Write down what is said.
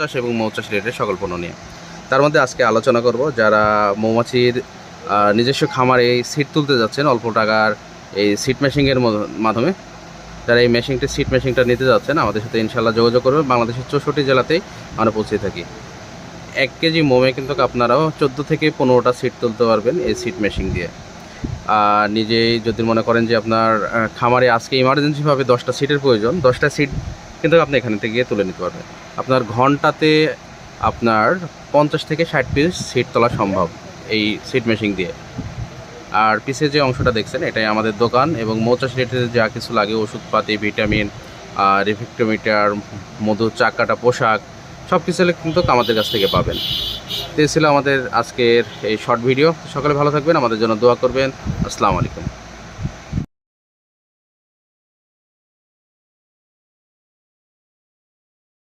চাষ এবং মৌচাষ রিলেটেড সকল পণ্য নিয়ে। তার মধ্যে আজকে আলোচনা করব যারা মৌমাছির নিজস্ব খামারে সিট তুলতে যাচ্ছেন, অল্প টাকার এই সিট মেশিংয়ের মাধ্যমে, যারা এই মেশিনটি সিট মেশিনটা নিতে যাচ্ছেন, আমাদের সাথে ইনশাল্লাহ যোগাযোগ করবে বাংলাদেশের চৌষট্টি জেলাতেই আমরা পৌঁছে থাকি। এক কেজি মোমে কিন্তু আপনারাও চোদ্দ থেকে পনেরোটা সিট তুলতে পারবেন এই সিট মেশিন দিয়ে। আর নিজেই যদি মনে করেন যে আপনার খামারে আজকে ইমার্জেন্সিভাবে দশটা সিটের প্রয়োজন, দশটা সিট কিন্তু আপনি এখান থেকে তুলে নিতে পারবেন। আপনার ঘন্টাতে আপনার পঞ্চাশ থেকে ষাট পিস সিট তোলা সম্ভব এই সিট মেশিন দিয়ে। আর পিসের যে অংশটা দেখছেন, এটাই আমাদের দোকান এবং মৌচাষ রিলেটেড যা কিছু লাগে, ওষুধপাতি, ভিটামিন রিফেক্টোমিটার মধু, চাকাটা, পোশাক, সব কিছু কিন্তু আমাদের কাছ থেকে পাবেন। তো ছিল আমাদের আজকের এই শর্ট ভিডিও সকালে ভালো থাকবেন, আমাদের জন্য দোয়া করবেন। আসসালামু আলাইকুম।